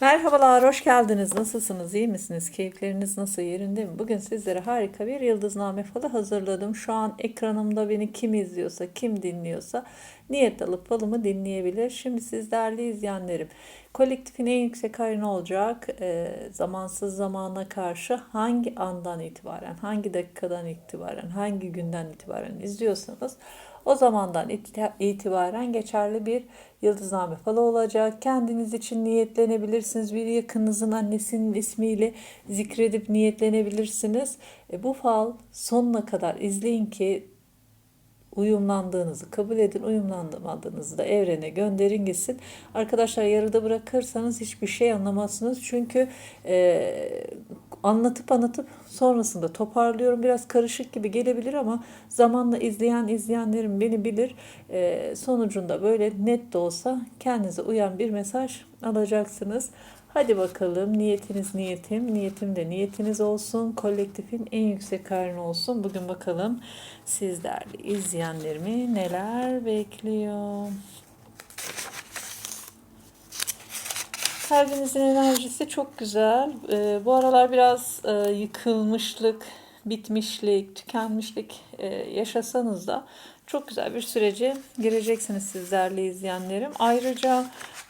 Merhabalar, hoş geldiniz. Nasılsınız, iyi misiniz? Keyifleriniz nasıl, yerinde mi? Bugün sizlere harika bir yıldızname falı hazırladım. Şu an ekranımda beni kim izliyorsa, kim dinliyorsa niyet alıp falımı dinleyebilir. Şimdi siz değerli izleyenlerim, kolektifin en yüksek ayarı ne olacak? Ee, zamansız zamana karşı hangi andan itibaren, hangi dakikadan itibaren, hangi günden itibaren izliyorsanız o zamandan itibaren geçerli bir yıldızname falı olacak. Kendiniz için niyetlenebilirsiniz. Bir yakınınızın annesinin ismiyle zikredip niyetlenebilirsiniz. E, bu fal sonuna kadar izleyin ki uyumlandığınızı kabul edin, uyumlanmadığınızı da evrene gönderin gitsin. Arkadaşlar yarıda bırakırsanız hiçbir şey anlamazsınız. Çünkü e, anlatıp anlatıp sonrasında toparlıyorum. Biraz karışık gibi gelebilir ama zamanla izleyen izleyenlerim beni bilir. E, sonucunda böyle net de olsa kendinize uyan bir mesaj alacaksınız. Hadi bakalım niyetiniz niyetim, niyetim de niyetiniz olsun. Kolektifin en yüksek karnı olsun. Bugün bakalım siz değerli izleyenlerimi neler bekliyor. Kalbinizin enerjisi çok güzel. Ee, bu aralar biraz e, yıkılmışlık, bitmişlik, tükenmişlik e, yaşasanız da çok güzel bir sürece gireceksiniz sizlerle izleyenlerim. Ayrıca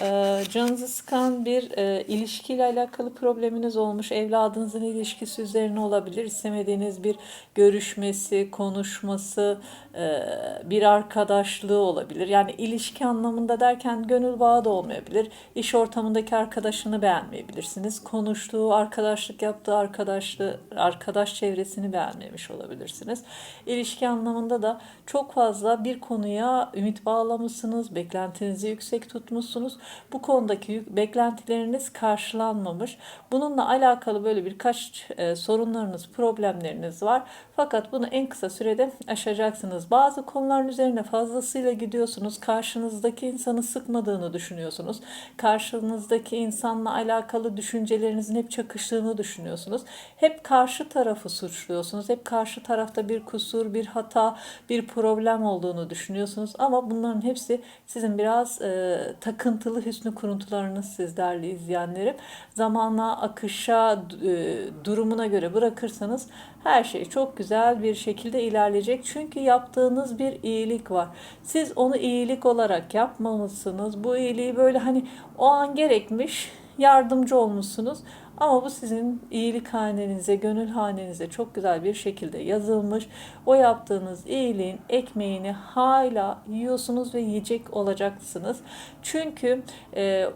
e, canınızı sıkan bir e, ilişkiyle alakalı probleminiz olmuş. Evladınızın ilişkisi üzerine olabilir. İstemediğiniz bir görüşmesi, konuşması, e, bir arkadaşlığı olabilir. Yani ilişki anlamında derken gönül bağı da olmayabilir. İş ortamındaki arkadaşını beğenmeyebilirsiniz. Konuştuğu, arkadaşlık yaptığı arkadaşlı, arkadaş çevresini beğenmemiş olabilirsiniz. İlişki anlamında da çok fazla bir konuya ümit bağlamışsınız, beklentinizi yüksek tutmuşsunuz. Bu konudaki beklentileriniz karşılanmamış. Bununla alakalı böyle birkaç e, sorunlarınız, problemleriniz var. Fakat bunu en kısa sürede aşacaksınız. Bazı konuların üzerine fazlasıyla gidiyorsunuz. Karşınızdaki insanı sıkmadığını düşünüyorsunuz. Karşınızdaki insanla alakalı düşüncelerinizin hep çakıştığını düşünüyorsunuz. Hep karşı tarafı suçluyorsunuz. Hep karşı tarafta bir kusur, bir hata, bir problem olduğunu düşünüyorsunuz. Ama bunların hepsi sizin biraz e, takıntılı hüsnü kuruntularınız siz değerli izleyenlerim. Zamanla akışa, e, durumuna göre bırakırsanız her şey çok güzel bir şekilde ilerleyecek. Çünkü yaptığınız bir iyilik var. Siz onu iyilik olarak yapmamışsınız. Bu iyiliği böyle hani o an gerekmiş, yardımcı olmuşsunuz. Ama bu sizin iyilik hanenize, gönül hanenize çok güzel bir şekilde yazılmış. O yaptığınız iyiliğin ekmeğini hala yiyorsunuz ve yiyecek olacaksınız. Çünkü e,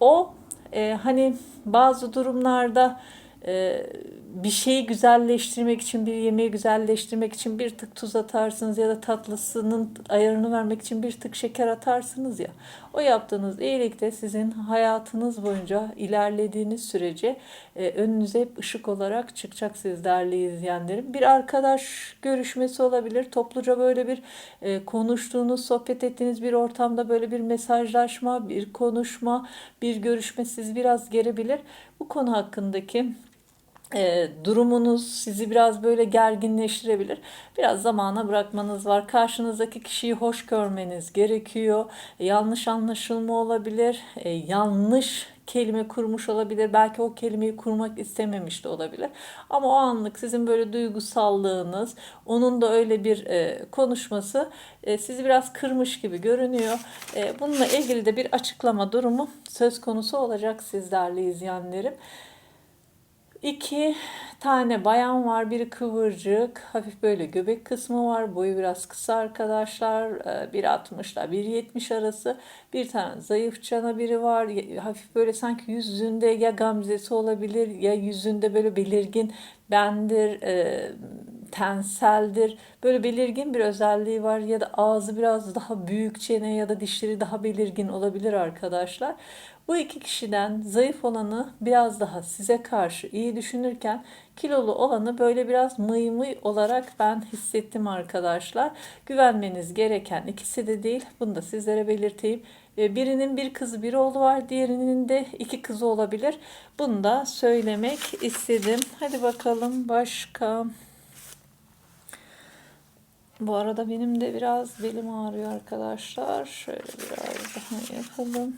o e, hani bazı durumlarda e, bir şeyi güzelleştirmek için, bir yemeği güzelleştirmek için bir tık tuz atarsınız ya da tatlısının ayarını vermek için bir tık şeker atarsınız ya. O yaptığınız iyilik de sizin hayatınız boyunca ilerlediğiniz sürece e, önünüze hep ışık olarak çıkacak siz değerli izleyenlerim. Bir arkadaş görüşmesi olabilir. Topluca böyle bir e, konuştuğunuz, sohbet ettiğiniz bir ortamda böyle bir mesajlaşma, bir konuşma, bir görüşme sizi biraz gerebilir. Bu konu hakkındaki e, durumunuz sizi biraz böyle gerginleştirebilir. Biraz zamana bırakmanız var. Karşınızdaki kişiyi hoş görmeniz gerekiyor. Yanlış anlaşılma olabilir. E, yanlış kelime kurmuş olabilir. Belki o kelimeyi kurmak istememiş de olabilir. Ama o anlık sizin böyle duygusallığınız, onun da öyle bir e, konuşması e, sizi biraz kırmış gibi görünüyor. E, bununla ilgili de bir açıklama durumu söz konusu olacak sizlerle izleyenlerim. İki tane bayan var. Biri kıvırcık. Hafif böyle göbek kısmı var. Boyu biraz kısa arkadaşlar. 1.60'la ee, 1.70 arası. Bir tane zayıf cana biri var. Hafif böyle sanki yüzünde ya gamzesi olabilir ya yüzünde böyle belirgin bendir, e, tenseldir. Böyle belirgin bir özelliği var ya da ağzı biraz daha büyük çene ya da dişleri daha belirgin olabilir arkadaşlar. Bu iki kişiden zayıf olanı biraz daha size karşı iyi düşünürken kilolu olanı böyle biraz mıy mıy olarak ben hissettim arkadaşlar. Güvenmeniz gereken ikisi de değil. Bunu da sizlere belirteyim. Birinin bir kızı bir oğlu var. Diğerinin de iki kızı olabilir. Bunu da söylemek istedim. Hadi bakalım başka. Bu arada benim de biraz belim ağrıyor arkadaşlar. Şöyle biraz daha yapalım.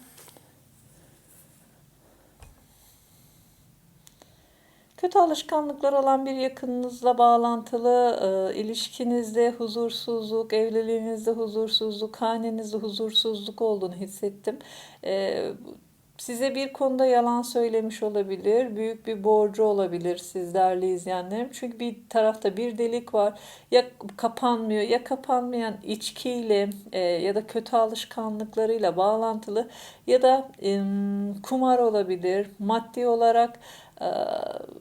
Kötü alışkanlıklar olan bir yakınınızla bağlantılı e, ilişkinizde huzursuzluk, evliliğinizde huzursuzluk, hanenizde huzursuzluk olduğunu hissettim. E, Size bir konuda yalan söylemiş olabilir, büyük bir borcu olabilir siz değerli izleyenlerim. Çünkü bir tarafta bir delik var, ya kapanmıyor ya kapanmayan içkiyle e, ya da kötü alışkanlıklarıyla bağlantılı ya da e, kumar olabilir, maddi olarak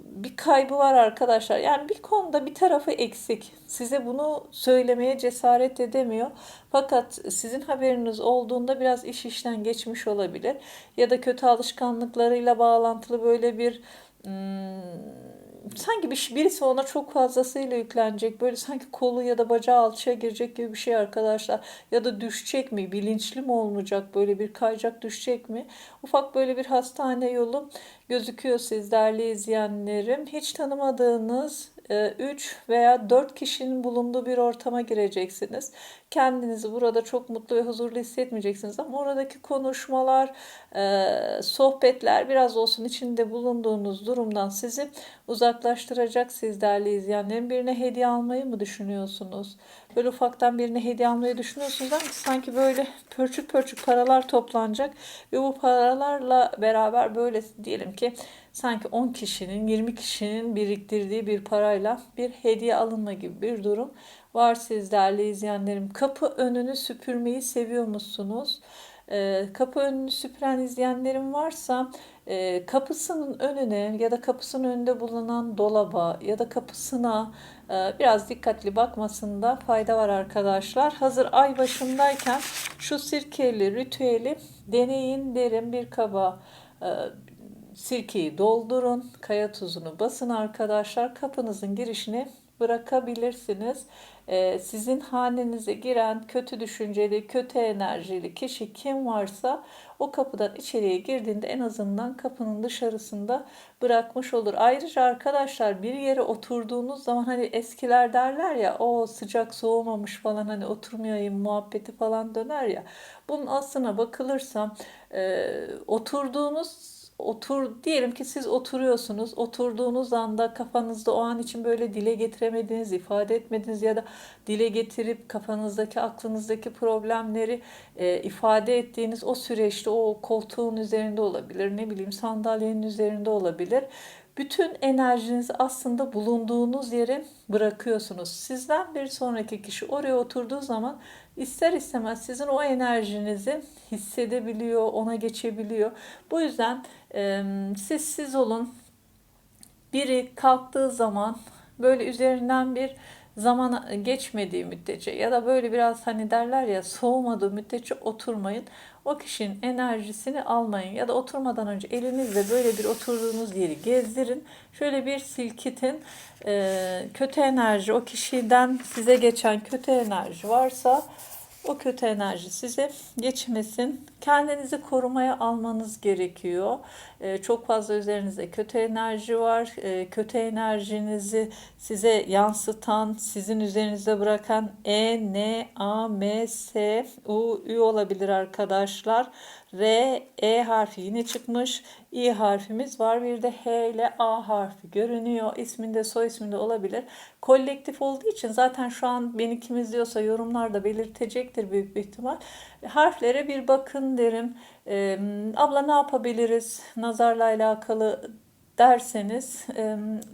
bir kaybı var arkadaşlar. Yani bir konuda bir tarafı eksik. Size bunu söylemeye cesaret edemiyor. Fakat sizin haberiniz olduğunda biraz iş işten geçmiş olabilir. Ya da kötü alışkanlıklarıyla bağlantılı böyle bir hmm, sanki bir, birisi ona çok fazlasıyla yüklenecek. Böyle sanki kolu ya da bacağı alçıya girecek gibi bir şey arkadaşlar. Ya da düşecek mi? Bilinçli mi olmayacak? Böyle bir kayacak düşecek mi? Ufak böyle bir hastane yolu gözüküyor siz değerli izleyenlerim. Hiç tanımadığınız 3 e, veya 4 kişinin bulunduğu bir ortama gireceksiniz. Kendinizi burada çok mutlu ve huzurlu hissetmeyeceksiniz ama oradaki konuşmalar, e, sohbetler biraz olsun içinde bulunduğunuz durumdan sizi uzaklaştıracak siz değerli izleyenlerim. Birine hediye almayı mı düşünüyorsunuz? Böyle ufaktan birine hediye almayı düşünüyorsunuz ama sanki böyle pörçük pörçük paralar toplanacak ve bu paralarla beraber böyle diyelim ki sanki 10 kişinin 20 kişinin biriktirdiği bir parayla bir hediye alınma gibi bir durum var siz değerli izleyenlerim. Kapı önünü süpürmeyi seviyor musunuz? Ee, kapı önünü süpüren izleyenlerim varsa e, kapısının önüne ya da kapısının önünde bulunan dolaba ya da kapısına e, biraz dikkatli bakmasında fayda var arkadaşlar. Hazır ay başındayken şu sirkeli ritüeli deneyin derim bir kaba e, sirkeyi doldurun, kaya tuzunu basın arkadaşlar. Kapınızın girişine bırakabilirsiniz. Ee, sizin hanenize giren kötü düşünceli, kötü enerjili kişi kim varsa o kapıdan içeriye girdiğinde en azından kapının dışarısında bırakmış olur. Ayrıca arkadaşlar bir yere oturduğunuz zaman hani eskiler derler ya o sıcak soğumamış falan hani oturmayayım muhabbeti falan döner ya. Bunun aslına bakılırsa e, oturduğunuz otur diyelim ki siz oturuyorsunuz. Oturduğunuz anda kafanızda o an için böyle dile getiremediğiniz, ifade etmediğiniz ya da dile getirip kafanızdaki, aklınızdaki problemleri e, ifade ettiğiniz o süreçte o koltuğun üzerinde olabilir, ne bileyim sandalyenin üzerinde olabilir bütün enerjinizi aslında bulunduğunuz yere bırakıyorsunuz. Sizden bir sonraki kişi oraya oturduğu zaman ister istemez sizin o enerjinizi hissedebiliyor, ona geçebiliyor. Bu yüzden e, sessiz olun. Biri kalktığı zaman böyle üzerinden bir zaman geçmediği müddetçe ya da böyle biraz hani derler ya soğumadığı müddetçe oturmayın. O kişinin enerjisini almayın ya da oturmadan önce elinizle böyle bir oturduğunuz yeri gezdirin. Şöyle bir silkitin e, kötü enerji o kişiden size geçen kötü enerji varsa o kötü enerji size geçmesin. Kendinizi korumaya almanız gerekiyor. Ee, çok fazla üzerinizde kötü enerji var. Ee, kötü enerjinizi size yansıtan, sizin üzerinizde bırakan E, N, A, M, S, U, Ü olabilir arkadaşlar. R, E harfi yine çıkmış. İ harfimiz var. Bir de H ile A harfi görünüyor. İsminde soy isminde olabilir. Kolektif olduğu için zaten şu an beni kim izliyorsa yorumlarda belirtecektir büyük bir ihtimal. Harflere bir bakın derim. E, abla ne yapabiliriz nazarla alakalı derseniz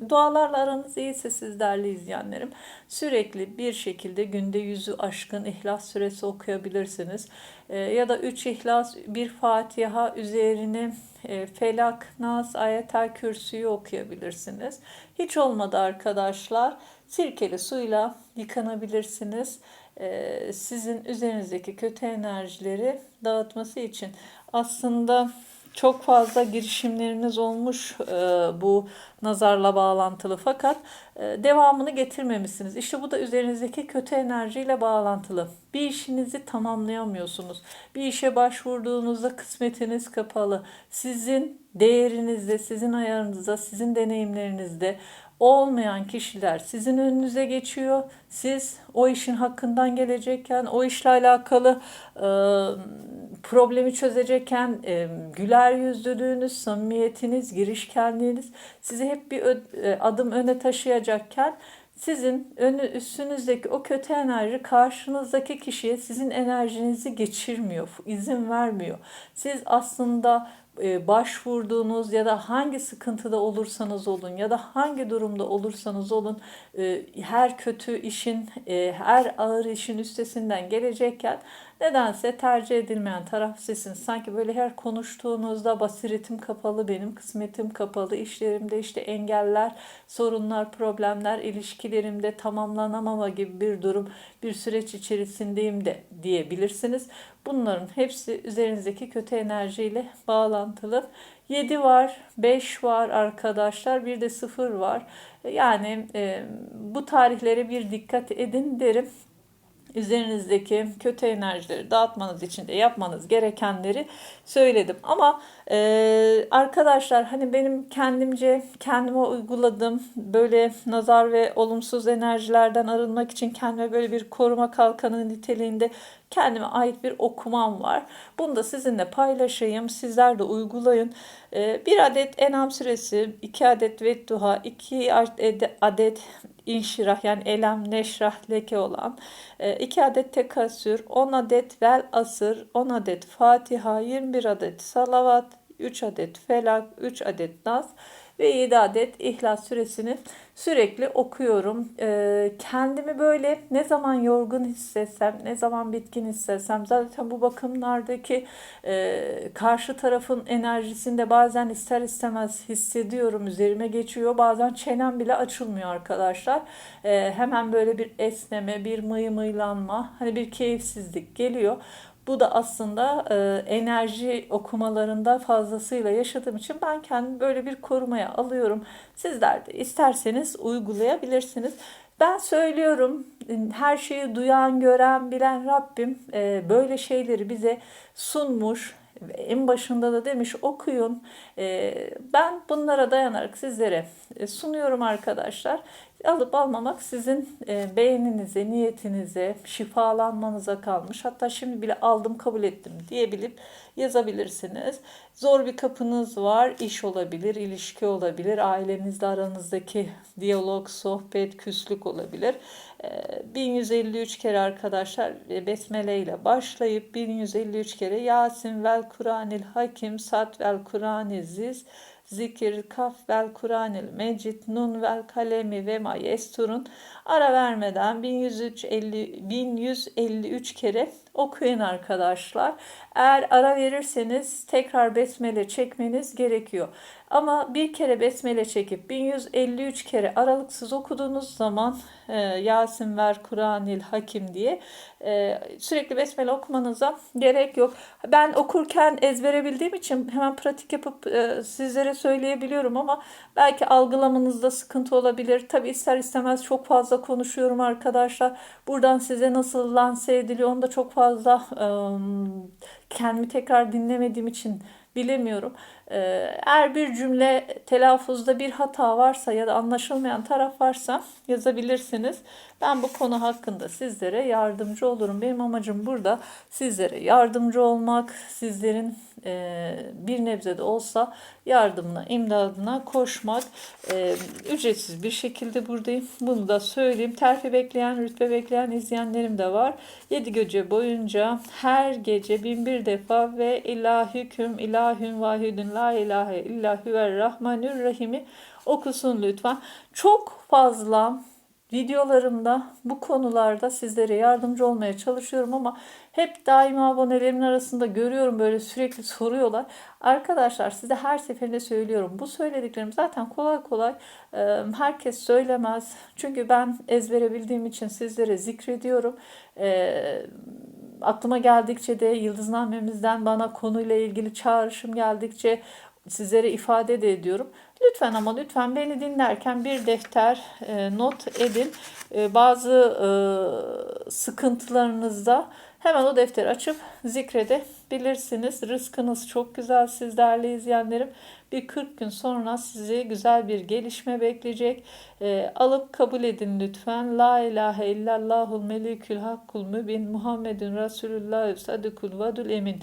dualarla aranız iyiyse siz değerli izleyenlerim sürekli bir şekilde günde yüzü aşkın ihlas süresi okuyabilirsiniz. Ya da üç ihlas bir Fatiha üzerine e, Felak, Nas, Ayetel Kürsü'yü okuyabilirsiniz. Hiç olmadı arkadaşlar sirkeli suyla yıkanabilirsiniz. Sizin üzerinizdeki kötü enerjileri dağıtması için aslında çok fazla girişimleriniz olmuş e, bu nazarla bağlantılı fakat e, devamını getirmemişsiniz. İşte bu da üzerinizdeki kötü enerjiyle bağlantılı. Bir işinizi tamamlayamıyorsunuz. Bir işe başvurduğunuzda kısmetiniz kapalı. Sizin değerinizde, sizin ayarınızda, sizin deneyimlerinizde olmayan kişiler sizin önünüze geçiyor. Siz o işin hakkından gelecekken, o işle alakalı e, problemi çözecekken e, güler yüzlülüğünüz, samimiyetiniz, girişkenliğiniz sizi hep bir ö- e, adım öne taşıyacakken sizin önü üstünüzdeki o kötü enerji karşınızdaki kişiye sizin enerjinizi geçirmiyor, izin vermiyor. Siz aslında başvurduğunuz ya da hangi sıkıntıda olursanız olun ya da hangi durumda olursanız olun e, her kötü işin, e, her ağır işin üstesinden gelecekken nedense tercih edilmeyen taraf sizsiniz. Sanki böyle her konuştuğunuzda basiretim kapalı, benim kısmetim kapalı, işlerimde işte engeller, sorunlar, problemler, ilişkilerimde tamamlanamama gibi bir durum, bir süreç içerisindeyim de diyebilirsiniz. Bunların hepsi üzerinizdeki kötü enerjiyle bağlantılı. 7 var, 5 var arkadaşlar, bir de 0 var. Yani e, bu tarihlere bir dikkat edin derim üzerinizdeki kötü enerjileri dağıtmanız için de yapmanız gerekenleri söyledim. Ama e, arkadaşlar hani benim kendimce kendime uyguladığım böyle nazar ve olumsuz enerjilerden arınmak için kendime böyle bir koruma kalkanı niteliğinde kendime ait bir okumam var. Bunu da sizinle paylaşayım. Sizler de uygulayın. E, bir adet enam süresi, iki adet vedduha, iki adet inşirah yani elem, neşrah, leke olan 2 adet tekasür, 10 adet vel asır, 10 adet fatiha, 21 adet salavat, 3 adet felak, 3 adet nas ve 7 adet İhlas suresini sürekli okuyorum. Ee, kendimi böyle ne zaman yorgun hissetsem, ne zaman bitkin hissetsem zaten bu bakımlardaki e, karşı tarafın enerjisinde bazen ister istemez hissediyorum. Üzerime geçiyor. Bazen çenem bile açılmıyor arkadaşlar. Ee, hemen böyle bir esneme, bir mıy mıylanma, hani bir keyifsizlik geliyor. Bu da aslında e, enerji okumalarında fazlasıyla yaşadığım için ben kendimi böyle bir korumaya alıyorum. Sizler de isterseniz uygulayabilirsiniz. Ben söylüyorum her şeyi duyan, gören, bilen Rabbim e, böyle şeyleri bize sunmuş. En başında da demiş okuyun. E, ben bunlara dayanarak sizlere e, sunuyorum arkadaşlar. Alıp almamak sizin e, beğeninize, niyetinize, şifalanmanıza kalmış. Hatta şimdi bile aldım kabul ettim diyebilip yazabilirsiniz. Zor bir kapınız var. iş olabilir, ilişki olabilir, ailenizle aranızdaki diyalog, sohbet, küslük olabilir. 1153 kere arkadaşlar besmele ile başlayıp 1153 kere Yasin vel Kur'anil Hakim, Sat vel Kur'anil Ziz, zikir, kaf vel Kur'anil Mecid, nun vel kalemi ve ma ara vermeden 1150, 1153 kere okuyun arkadaşlar. Eğer ara verirseniz tekrar besmele çekmeniz gerekiyor. Ama bir kere besmele çekip 1153 kere aralıksız okuduğunuz zaman e, Yasin ver Kur'anil Hakim diye e, sürekli besmele okumanıza gerek yok. Ben okurken ezbere bildiğim için hemen pratik yapıp e, sizlere söyleyebiliyorum ama belki algılamanızda sıkıntı olabilir. Tabi ister istemez çok fazla konuşuyorum arkadaşlar. Buradan size nasıl lanse ediliyor onu da çok fazla e, kendimi tekrar dinlemediğim için bilemiyorum. Ee, eğer bir cümle telaffuzda bir hata varsa ya da anlaşılmayan taraf varsa yazabilirsiniz. Ben bu konu hakkında sizlere yardımcı olurum. Benim amacım burada sizlere yardımcı olmak, sizlerin e, bir nebze de olsa yardımına, imdadına koşmak. E, ücretsiz bir şekilde buradayım. Bunu da söyleyeyim. Terfi bekleyen, rütbe bekleyen izleyenlerim de var. 7 gece boyunca her gece bin bir defa ve ilahüküm ilahün vahidün la ilahe illa huver rahmanir okusun lütfen. Çok fazla videolarımda bu konularda sizlere yardımcı olmaya çalışıyorum ama hep daima abonelerimin arasında görüyorum böyle sürekli soruyorlar. Arkadaşlar size her seferinde söylüyorum. Bu söylediklerim zaten kolay kolay e, herkes söylemez. Çünkü ben ezbere bildiğim için sizlere zikrediyorum. E, aklıma geldikçe de yıldıznamemizden bana konuyla ilgili çağrışım geldikçe sizlere ifade de ediyorum. Lütfen ama lütfen beni dinlerken bir defter e, not edin. E, bazı e, sıkıntılarınızda hemen o defteri açıp zikredebilirsiniz. Rızkınız çok güzel siz değerli izleyenlerim. Bir 40 gün sonra sizi güzel bir gelişme bekleyecek. E, alıp kabul edin lütfen. La ilahe illallahul melikül hakkul mübin Muhammedun Resulullah sadikul vadul emin.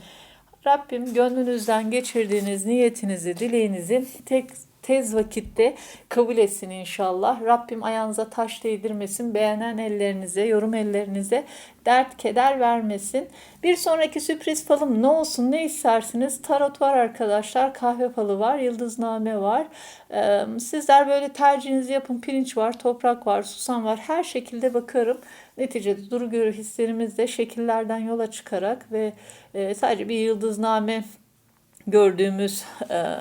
Rabbim gönlünüzden geçirdiğiniz niyetinizi, dileğinizi tek tez vakitte kabul etsin inşallah. Rabbim ayağınıza taş değdirmesin. Beğenen ellerinize, yorum ellerinize dert, keder vermesin. Bir sonraki sürpriz falım ne olsun, ne istersiniz? Tarot var arkadaşlar, kahve falı var, yıldızname var. Ee, sizler böyle tercihinizi yapın. Pirinç var, toprak var, susam var. Her şekilde bakarım. Neticede duru görü hislerimizde şekillerden yola çıkarak ve e, sadece bir yıldızname gördüğümüz e,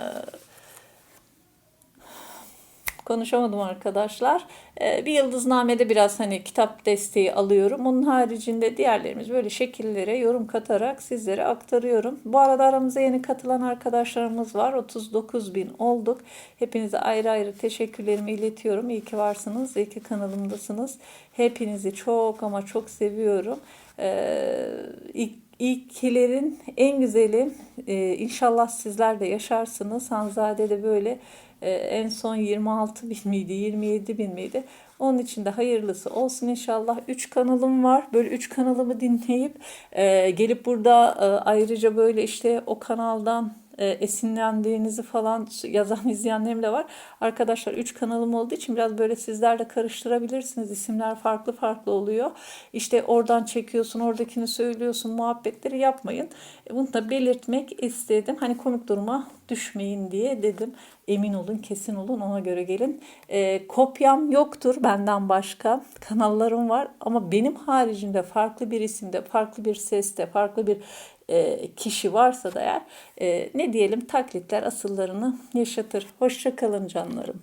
konuşamadım arkadaşlar. Ee, bir yıldıznamede biraz hani kitap desteği alıyorum. Onun haricinde diğerlerimiz böyle şekillere yorum katarak sizlere aktarıyorum. Bu arada aramıza yeni katılan arkadaşlarımız var. 39 bin olduk. Hepinize ayrı ayrı teşekkürlerimi iletiyorum. İyi ki varsınız. İyi ki kanalımdasınız. Hepinizi çok ama çok seviyorum. Ee, ilk en güzeli e, inşallah sizler de yaşarsınız. Hanzade'de böyle e, en son 26 bin miydi 27 bin miydi? Onun için de hayırlısı olsun inşallah. 3 kanalım var. Böyle 3 kanalımı dinleyip e, gelip burada e, ayrıca böyle işte o kanaldan e, esinlendiğinizi falan yazan izleyenlerim de var. Arkadaşlar 3 kanalım olduğu için biraz böyle sizler de karıştırabilirsiniz. İsimler farklı farklı oluyor. İşte oradan çekiyorsun, oradakini söylüyorsun, muhabbetleri yapmayın. E, bunu da belirtmek istedim. Hani komik duruma düşmeyin diye dedim. Emin olun, kesin olun, ona göre gelin. E, kopyam yoktur benden başka. Kanallarım var ama benim haricinde farklı bir isimde, farklı bir seste, farklı bir e, kişi varsa da eğer e, ne diyelim taklitler asıllarını yaşatır. Hoşça kalın canlarım.